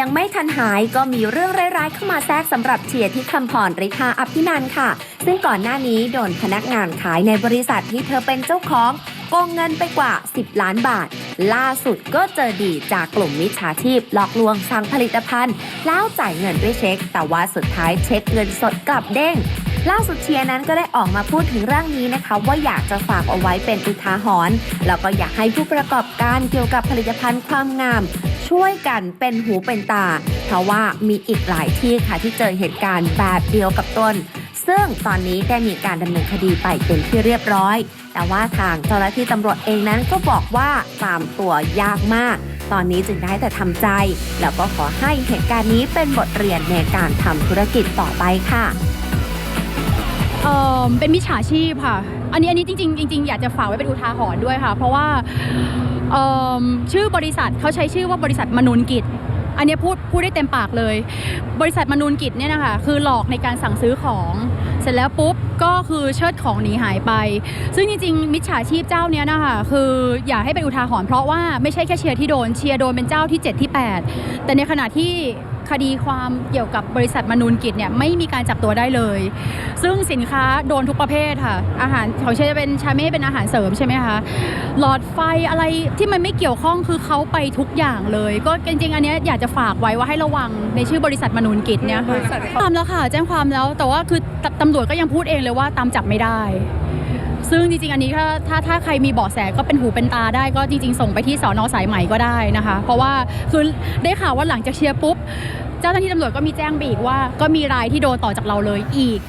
ยังไม่ทันหายก็มีเรื่องร้ายๆเข้ามาแทรกสำหรับเชียร์ที่คำพรฤทธาอภินันค่ะ ซึ่งก่อนหน้านี้โดนพนักงานขายในบริษัทที่เธอเป็นเจ้าของโกงเงินไปกว่า 10 ล้านบาท ล่าสุดก็เจอดีจากกลุ่มมิจฉาชีพหลอกลวงสั่งผลิตภัณฑ์ แล้วจ่ายเงินด้วยเช็ค แต่ว่าสุดท้ายเช็คเงินสดกลับเด้งล่าสุดเชียร์นั้นก็ได้ออกมาพูดถึงเรื่องนี้นะคะ ว่าอยากจะฝากเอาไว้เป็นอุทาหรณ์แล้วก็อยากให้ผู้ประกอบการเกี่ยวกับผลิตภัณฑ์ความงาม ช่วยกันเป็นหูเป็นตา เพราะว่ามีอีกหลายที่ค่ะที่เจอเหตุการณ์แบบเดียวกับตนซึ่งตอนนี้ได้มีการดำเนินคดีไปเป็นที่เรียบร้อย แต่ว่าทางเจ้าหน้าที่ตำรวจเองนั้นก็บอกว่าตามตัวยากมาก ตอนนี้จึงได้แต่ทำใจ แล้วก็ขอให้เหตุการณ์นี้เป็นบทเรียนในการทำธุรกิจต่อไปค่ะ เออเป็นมิจฉาชีพค่ะ อันนี้อันนี้จริงๆจริงๆอยากจะฝากไว้เป็นอุทาหรณ์ด้วยค่ะ เพราะว่าเอิ่มชื่อบริษัทเขาใช้ชื่อว่าบริษัทมนูนกิจ อันนี้พูดพูดได้เต็มปากเลย บริษัทมนูนกิจเนี่ยนะคะคือหลอกในการสั่งซื้อของ เสร็จแล้วปุ๊บก็คือเชิดของหนีหายไป ซึ่งจริงๆมิจฉาชีพเจ้าเนี้ยนะคะคืออยากให้เป็นอุทาหรณ์เพราะว่าไม่ใช่แค่เชียร์ที่โดนเชียร์โดนเป็นเจ้าที่ 7 ที่ 8 แต่ในขณะที่คดีความเกี่ยวกับบริษัทมนูนกิจเนี่ยไม่มีการจับตัวได้เลย ซึ่งสินค้าโดนทุกประเภทค่ะ อาหารของเชยจะเป็นชาเม่เป็นอาหารเสริมใช่ไหมคะ หลอดไฟอะไรที่มันไม่เกี่ยวข้องคือเขาไปทุกอย่างเลย ก็จริงๆ อันเนี้ยอยากจะฝากไว้ว่าให้ระวังในชื่อบริษัทมนูนกิจเนี่ยค่ะตามแล้วค่ะแจ้งความแล้ว แต่ว่าคือตตำรวจก็ยังพูดเองเลยว่าตามจับไม่ได้ ซึ่งจริงๆ อันนี้ถ้าถ้าถ้าใครมีเบาะแสก็เป็นหูเป็นตาได้ก็จริงๆ ส่งไปที่สอนอสายใหม่ก็ได้นะคะ เพราะว่าคือได้ข่าวว่าหลังจากเชียร์ปุ๊บ เจ้าหน้าที่ตำรวจก็มีแจ้งไปอีกว่า ก็มีรายที่โดนต่อจากเราเลยอีก